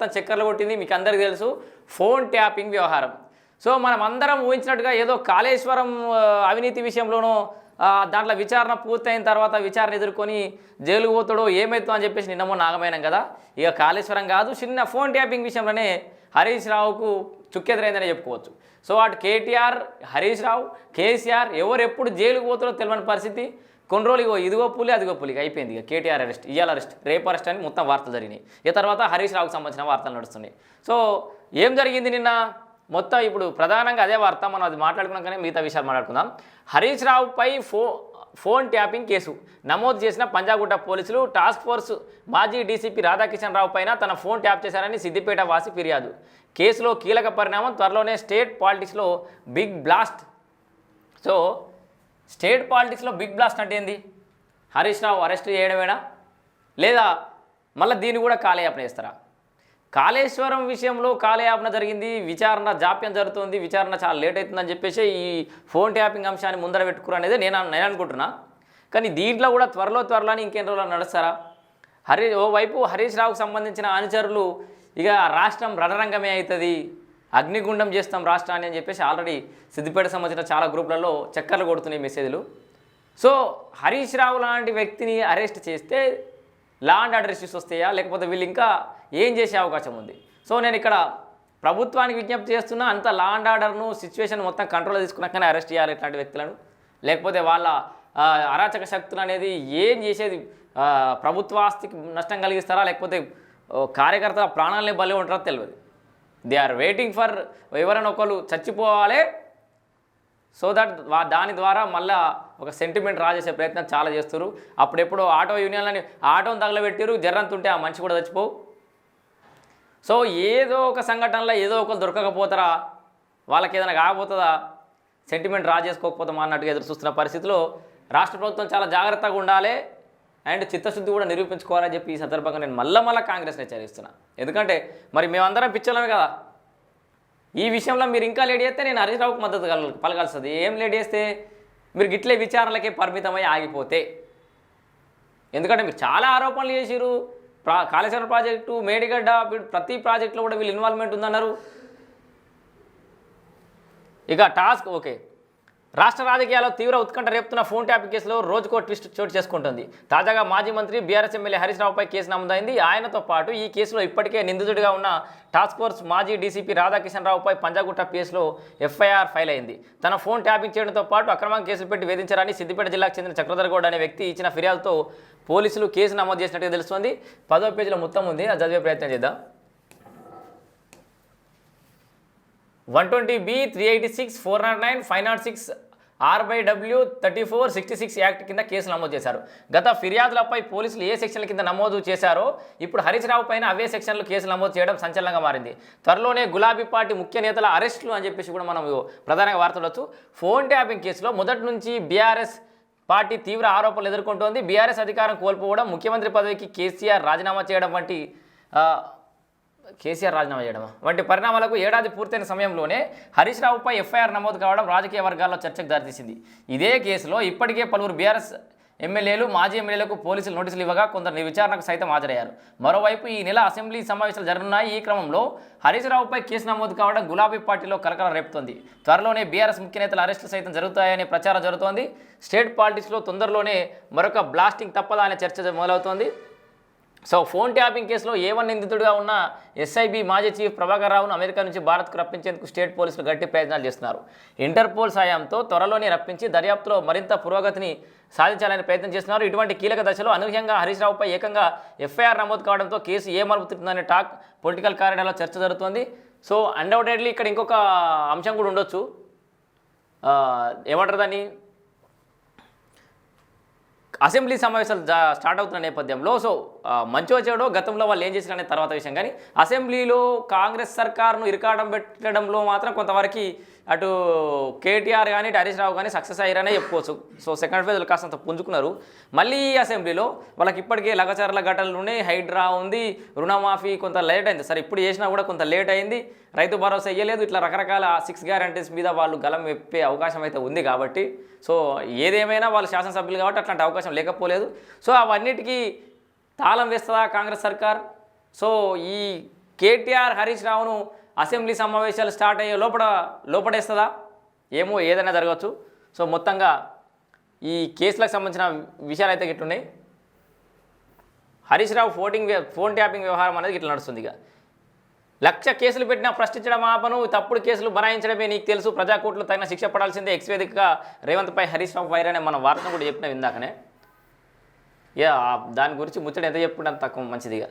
మొత్తం చక్కర్లు కొట్టింది మీకు అందరికీ తెలుసు. ఫోన్ ట్యాపింగ్ వ్యవహారం. సో మనం అందరం ఊహించినట్టుగా ఏదో కాళేశ్వరం అవినీతి విషయంలోనూ దాంట్లో విచారణ పూర్తయిన తర్వాత విచారణ ఎదుర్కొని జైలుకు పోతాడో ఏమవుతుందో అని చెప్పేసి నిన్నమో మొన్న కదా. ఇక కాళేశ్వరం కాదు చిన్న ఫోన్ ట్యాపింగ్ విషయంలోనే హరీష్ రావుకు చుక్కెదురైందని చెప్పుకోవచ్చు. సో అటు కేటీఆర్ హరీష్ రావు కేసీఆర్ ఎవరు ఎప్పుడు జైలుకు పోతారో తెలియని పరిస్థితి. కొన్ని రోజులు ఇగో ఇదిగో పులి అదిగో పులి. అయిపోయింది ఇక. కేటీఆర్ అరెస్ట్ ఇయాల అరెస్ట్ రేపు అరెస్ట్ అని మొత్తం వార్తలు జరిగినాయి. ఈ తర్వాత హరీష్ రావుకు సంబంధించిన వార్తలు నడుస్తున్నాయి. సో ఏం జరిగింది నిన్న? మొత్తం ఇప్పుడు ప్రధానంగా అదే వార్త మనం అది మాట్లాడుకున్నాకనే మిగతా విషయాలు మాట్లాడుకుందాం. హరీష్ రావుపై ఫో ఫోన్ ట్యాపింగ్ కేసు. నమోదు చేసిన పంజాగుట్ట పోలీసులు టాస్క్ ఫోర్స్ మాజీ డీసీపీ రాధాకిషన్ రావు పైన తన ఫోన్ ట్యాప్ చేశారని సిద్దిపేట వాసి ఫిర్యాదు. కేసులో కీలక పరిణామం త్వరలోనే స్టేట్ పాలిటిక్స్లో బిగ్ బ్లాస్ట్. సో స్టేట్ పాలిటిక్స్లో బిగ్ బ్లాస్ట్ అంటే ఏంది? హరీష్ రావు అరెస్ట్ చేయడమేనా? లేదా మళ్ళీ దీన్ని కూడా కాలయాపన చేస్తారా? కాళేశ్వరం విషయంలో కాలయాపన జరిగింది విచారణ జాప్యం జరుగుతుంది విచారణ చాలా లేట్ అవుతుందని చెప్పేసి ఈ ఫోన్ ట్యాపింగ్ అంశాన్ని ముందర పెట్టుకురు అనేది నేను నేను అనుకుంటున్నా. కానీ దీంట్లో కూడా త్వరలో త్వరలోనే ఇంకెన్ని రోజులు నడుస్తారా? హరి ఓవైపు హరీష్ రావుకు సంబంధించిన అనుచరులు ఇక రాష్ట్రం రణరంగమే అవుతుంది. అగ్నిగుండం చేస్తాం రాష్ట్రాన్ని అని చెప్పేసి ఆల్రెడీ సిద్దిపేట సంబంధించిన చాలా గ్రూపులలో చక్కర్లు కొడుతున్నాయి మెసేజ్లు. సో హరీష్ రావు లాంటి వ్యక్తిని అరెస్ట్ చేస్తే లా అండ్ ఆర్డర్ ఇష్యూస్ వస్తాయా? లేకపోతే వీళ్ళు ఇంకా ఏం చేసే అవకాశం ఉంది? సో నేను ఇక్కడ ప్రభుత్వానికి విజ్ఞప్తి చేస్తున్నా అంత లా అండ్ ఆర్డర్ను సిచ్యువేషన్ మొత్తం కంట్రోల్లో తీసుకున్నాకనే అరెస్ట్ చేయాలి ఇట్లాంటి వ్యక్తులను. లేకపోతే వాళ్ళ అరాచక శక్తులు అనేది ఏం చేసేది? ప్రభుత్వాస్తికి ప్రభుత్వ ఆస్తికి నష్టం కలిగిస్తారా? లేకపోతే కార్యకర్తల ప్రాణాలనే బలి ఉంటారో తెలియదు. దే ఆర్ వెయిటింగ్ ఫర్ ఎవరైనా ఒకరు చచ్చిపోవాలి. సో దట్ వా దాని ద్వారా మళ్ళా ఒక సెంటిమెంట్ రా చేసే ప్రయత్నం చాలా చేస్తారు అప్పుడెప్పుడు ఆటో యూనియన్లని ఆటోని తగలబెట్టారు జర్రంతుంటే ఆ మనిషి కూడా చచ్చిపోవు సో ఏదో ఒక సంఘటనలో ఏదో ఒకరు దొరకకపోతారా? వాళ్ళకి ఏదైనా కాకపోతుందా? సెంటిమెంట్ రా చేసుకోకపోతామా అన్నట్టుగా ఎదురు చూస్తున్న పరిస్థితిలో రాష్ట్ర ప్రభుత్వం చాలా జాగ్రత్తగా ఉండాలి. అండ్ చిత్తశుద్ధి కూడా నిరూపించుకోవాలని చెప్పి ఈ సందర్భంగా నేను మళ్ళా మళ్ళీ కాంగ్రెస్ని హెచ్చరిస్తున్నా. ఎందుకంటే మరి మేమందరం పిచ్చలమే కదా. ఈ విషయంలో మీరు ఇంకా లేట్ చేస్తే నేను హరీష్ రావుకు మద్దతు కల పలకాల్సింది. ఏం లేట్ చేస్తే మీరు గిట్లే విచారణలకే పరిమితమై ఆగిపోతే. ఎందుకంటే మీరు చాలా ఆరోపణలు చేసిరు ప్రా కాళేశ్వరం ప్రాజెక్టు మేడిగడ్డ ప్రతి ప్రాజెక్టులో కూడా వీళ్ళు ఇన్వాల్వ్మెంట్ ఉందన్నారు. ఇక టాస్క్ ఓకే. రాష్ట్ర రాజకీయాల్లో తీవ్ర ఉత్కంఠ రేపుతున్న ఫోన్ ట్యాప్ కేసులో రోజుకో ట్విస్ట్ చోటు చేసుకుంటుంది. తాజాగా మాజీ మంత్రి బీఆర్ఎస్ ఎమ్మెల్యే హరీష్ రావుపై కేసు నమోదైంది. ఆయనతో పాటు ఈ కేసులో ఇప్పటికే నిందితుడిగా ఉన్న టాస్క్ ఫోర్స్ మాజీ డీసీపీ రాధాకిషన్ రావుపై పంజాగుట్ట కేసులో ఎఫ్ఐఆర్ ఫైల్ అయింది. తన ఫోన్ ట్యాపింగ్ చేయడంతో పాటు అక్రమంగా కేసులు పెట్టి వేధించారని సిద్దిపేట జిల్లాకు చెందిన చక్రధరగౌడ్ అనే వ్యక్తి ఇచ్చిన ఫిర్యాదుతో పోలీసులు కేసు నమోదు చేసినట్టుగా తెలుస్తోంది. పదో పేజీలో మొత్తం ఉంది. అది చదివే ప్రయత్నం చేద్దాం. One twenty B three eighty six four not nine five not six R by W thirty four sixty six act కింద కేసు నమోదు చేశారు. గత ఫిర్యాదులపై పోలీసులు ఏ సెక్షన్ల కింద నమోదు చేశారో ఇప్పుడు హరీష్ రావు పైన అవే సెక్షన్లు కేసులు నమోదు చేయడం సంచలనంగా మారింది. త్వరలోనే గులాబీ పార్టీ ముఖ్య నేతల అరెస్టులు అని చెప్పేసి కూడా మనం ప్రధానంగా వార్తలొచ్చు. ఫోన్ ట్యాపింగ్ కేసులో మొదటి నుంచి బీఆర్ఎస్ పార్టీ తీవ్ర ఆరోపణలు ఎదుర్కొంటోంది. బీఆర్ఎస్ అధికారం కోల్పోవడం ముఖ్యమంత్రి పదవికి కేసీఆర్ రాజీనామా చేయడం వంటి కేసీఆర్ రాజీనామా చేయడమా? వంటి పరిణామాలకు ఏడాది పూర్తయిన సమయంలోనే హరీష్ రావుపై ఎఫ్ఐఆర్ నమోదు కావడం రాజకీయ వర్గాల్లో చర్చకు దారితీసింది. ఇదే కేసులో ఇప్పటికే పలువురు బీఆర్ఎస్ ఎమ్మెల్యేలు మాజీ ఎమ్మెల్యేలకు పోలీసులు నోటీసులు ఇవ్వగా కొందరు విచారణకు సైతం హాజరయ్యారు. మరోవైపు ఈ నెల అసెంబ్లీ సమావేశాలు జరగనున్నాయి. ఈ క్రమంలో హరీష్ రావుపై కేసు నమోదు కావడం గులాబీ పార్టీలో కలకలం రేపుతోంది. త్వరలోనే బీఆర్ఎస్ ముఖ్య నేతల అరెస్టులు సైతం జరుగుతాయనే ప్రచారం జరుగుతోంది. స్టేట్ పాలిటిక్స్లో తొందరలోనే మరొక బ్లాస్టింగ్ తప్పదా అనే చర్చ మొదలవుతోంది. సో ఫోన్ ట్యాపింగ్ కేసులో ఏ వన్ నిందితుడిగా ఉన్న ఎస్ఐబి మాజీ చీఫ్ ప్రభాకర్ రావును అమెరికా నుంచి భారత్కు రప్పించేందుకు స్టేట్ పోలీసులు గట్టి ప్రయత్నాలు చేస్తున్నారు. ఇంటర్పోల్ సాయంతో త్వరలోనే రప్పించి దర్యాప్తులో మరింత పురోగతిని సాధించాలని ప్రయత్నం చేస్తున్నారు. ఇటువంటి కీలక దశలో అనూహ్యంగా హరీష్ రావుపై ఏకంగా ఎఫ్ఐఆర్ నమోదు కావడంతో కేసు ఏ మలుపు తిప్పుతుందనే టాక్ పొలిటికల్ కార్యాలయంలో చర్చ జరుగుతోంది. సో అన్డౌటెడ్లీ ఇక్కడ ఇంకొక అంశం కూడా ఉండొచ్చు. ఏమంటారు దాన్ని? అసెంబ్లీ సమావేశాలు స్టార్ట్ అవుతున్న నేపథ్యంలో సో ఆ, మంచి వచ్చాడో గతంలో వాళ్ళు ఏం చేశారనే తర్వాత విషయం. కానీ అసెంబ్లీలో కాంగ్రెస్ సర్కార్ను ఇరకాటం పెట్టడంలో మాత్రం కొంతవరకు అటు కేటీఆర్ కానీ ఇటు హరీష్ రావు కానీ సక్సెస్ అయ్యారనే చెప్పుకోవచ్చు. సో సెకండ్ ఫేజ్లో కాస్తంత పుంజుకున్నారు. మళ్ళీ అసెంబ్లీలో వాళ్ళకి ఇప్పటికే లగచర్ల ఘటనలు ఉన్నాయి. హైడ్రా ఉంది రుణమాఫీ కొంత లేట్ అయింది. సరే ఇప్పుడు చేసినా కూడా కొంత లేట్ అయింది. రైతు భరోసా ఇవ్వలేదు ఇట్లా రకరకాల సిక్స్ గ్యారంటీస్ మీద వాళ్ళు గలం వెప్పే అవకాశం అయితే ఉంది కాబట్టి. సో ఏదేమైనా వాళ్ళు శాసనసభ్యులు కాబట్టి అట్లాంటి అవకాశం లేకపోలేదు. సో అవన్నిటికీ తాళం వేస్తుందా కాంగ్రెస్ సర్కార్? సో ఈ కేటీఆర్ హరీష్ రావును అసెంబ్లీ సమావేశాలు స్టార్ట్ అయ్యే లోపల లోపడేస్తుందా? ఏమో ఏదైనా జరగవచ్చు. సో మొత్తంగా ఈ కేసులకు సంబంధించిన విషయాలు అయితే గిట్లున్నాయి హరీష్ రావు ఫోటింగ్ ఫోన్ ట్యాపింగ్ వ్యవహారం అనేది ఇట్లా నడుస్తుంది ఇక. లక్ష కేసులు పెట్టినా ప్రశ్నించడం ఆపను తప్పుడు కేసులు బనాయించడమే నీకు తెలుసు. ప్రజాకోట్లు తగిన శిక్ష పడాల్సిందే. ఎక్స్వేదికగా రేవంత్పై హరీష్ రావు వైర్ అనే మన వార్తను కూడా చెప్పిన ఇందాకనే. ఇక దాని గురించి ముచ్చట ఎంత చెప్పుకుంటే అంత తక్కువ మంచిదిగా